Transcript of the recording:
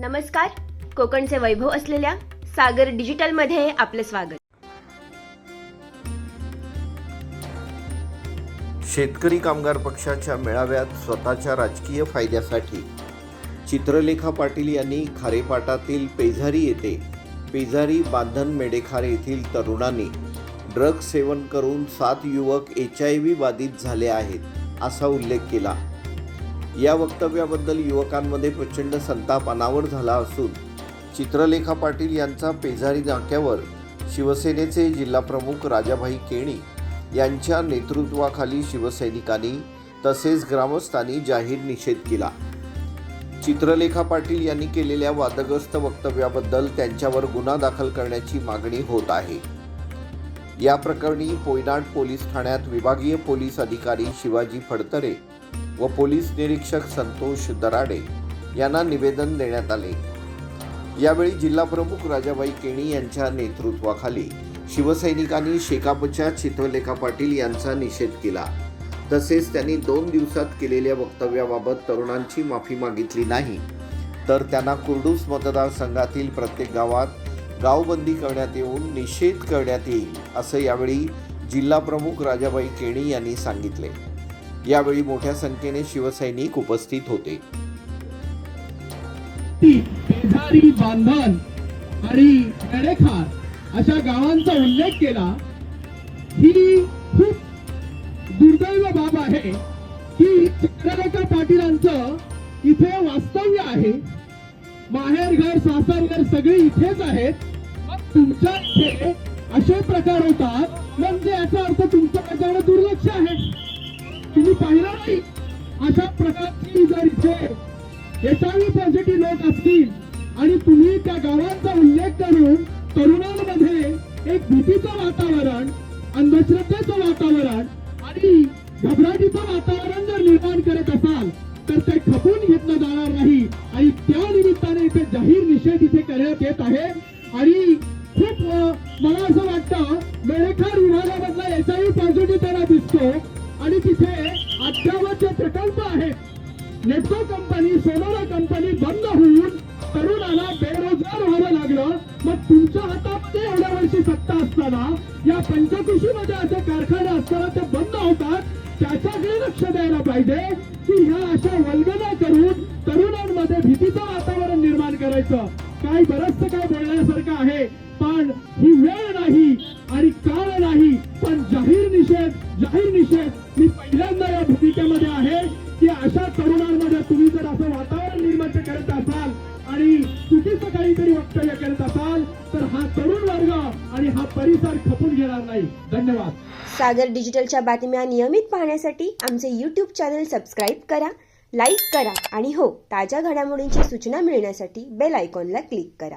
नमस्कार. कोकणचे वैभव असलेल्या सागर डिजिटलमध्ये आपले स्वागत. शेतकरी कामगार पक्षाच्या मेळाव्यात स्वतःच्या राजकीय फायद्यासाठी चित्रलेखा पाटील यांनी खारेपाटातील पेझारी येथे पेझारी बांधन मेडेखारे येथील तरुणांनी ड्रग सेवन करून सात युवक एच आय व्ही बाधित झाले आहेत असा उल्लेख केला. या वक्तव्याबद्दल युवकांमध्ये प्रचंड संताप अनावर झाला असून चित्रलेखा पाटील यांचा पेझारी नाक्यावर शिवसेनेचे जिल्हाप्रमुख राजाभाई केणी यांच्या नेतृत्वाखाली शिवसैनिकांनी तसेच ग्रामस्थांनी जाहीर निषेध केला. चित्रलेखा पाटील यांनी केलेल्या वादग्रस्त वक्तव्याबद्दल त्यांच्यावर गुन्हा दाखल करण्याची मागणी होत आहे. या प्रकरणी पोयनाड पोलीस ठाण्यात विभागीय पोलीस अधिकारी शिवाजी फडतरे व पोलीस निरीक्षक संतोष दराडे यांना निवेदन देण्यात आले. यावेळी जिल्हाप्रमुख राजाबाई केणी यांच्या नेतृत्वाखाली शिवसैनिकांनी शेकापच्या चित्रलेखा पाटील यांचा निषेध केला. तसेच त्यांनी दोन दिवसात केलेल्या वक्तव्याबाबत तरुणांची माफी मागितली नाही. तर त्यांना कुर्डूस मतदारसंघातील प्रत्येक गावात गावबंदी करण्यात येऊन निषेध करण्यात येईल असं यावेळी जिल्हाप्रमुख राजाबाई केणी यांनी सांगितले. यावेळी मोठ्या संख्येने शिवसैनिक उपस्थित होते. पेझारी आणि मेडेखार अशा गावांचा उल्लेख केला ही खूप दुर्दैव बाब आहे की चित्रलेखा पाटीलांचं इथे वास्तव्य आहे. माहेर घर सासर घर सगळे इथेच आहेत. तुमच्या इथे असे प्रकार होतात. म्हणजे याचा अर्थ तुमचं त्याच्याकडे दुर्लक्ष आहे. तुम्ही पाहिलं नाही? अशा प्रकारची जर इथे एचआयव्ही पॉझिटिव्ह लोक असतील आणि तुम्ही त्या गावांचा उल्लेख करून तरुणांमध्ये एक भीतीचं वातावरण अंधश्रद्धेचं वातावरण आणि घबराटीचं वातावरण जर निर्माण करत असाल तर ते खपून घेतलं जाणार नाही. आणि त्या निमित्ताने इथे जाहीर निषेध इथे करण्यात येत आहे. आणि खूप मला असं वाटतं मेळेखार विभागामधला याचाही पॉझिटिव्ह त्यांना दिसतो. आणि तिथे अद्यावत जे प्रकल्प आहेत. नेटको कंपनी सोनारा कंपनी बंद होऊन तरुणाला बेरोजगार व्हावं लागलं. मग तुमच्या हातामध्ये एवढ्या वर्षी सत्ता असताना या पंचकृषीमध्ये असे कारखाने असताना ते बंद होतात. त्याच्याकडे लक्ष द्यायला पाहिजे की ह्या अशा वल्गना करून तरुणांमध्ये भीतीचं वातावरण निर्माण करायचं. काय बरंच काय बोलण्यासारखं आहे पण ही वेळ नाही आणि काळ नाही. पण जाहीर निषेध जाहीर निषेध. मी पहिल्यांदा या भूमिकेमध्ये आहे की अशा तरुणांमध्ये तुम्ही जर असं वातावरण निर्माण करत असाल आणि चुकीचं काहीतरी वक्तव्य करत आणि हा परिसर खपून घेणार नाही. धन्यवाद. सागर डिजिटलच्या बातम्या नियमित पाहण्यासाठी आमचे यूट्यूब चॅनल सबस्क्राईब करा लाईक करा आणि हो ताज्या घडामोडींची सूचना मिळण्यासाठी बेल आयकॉनला क्लिक करा.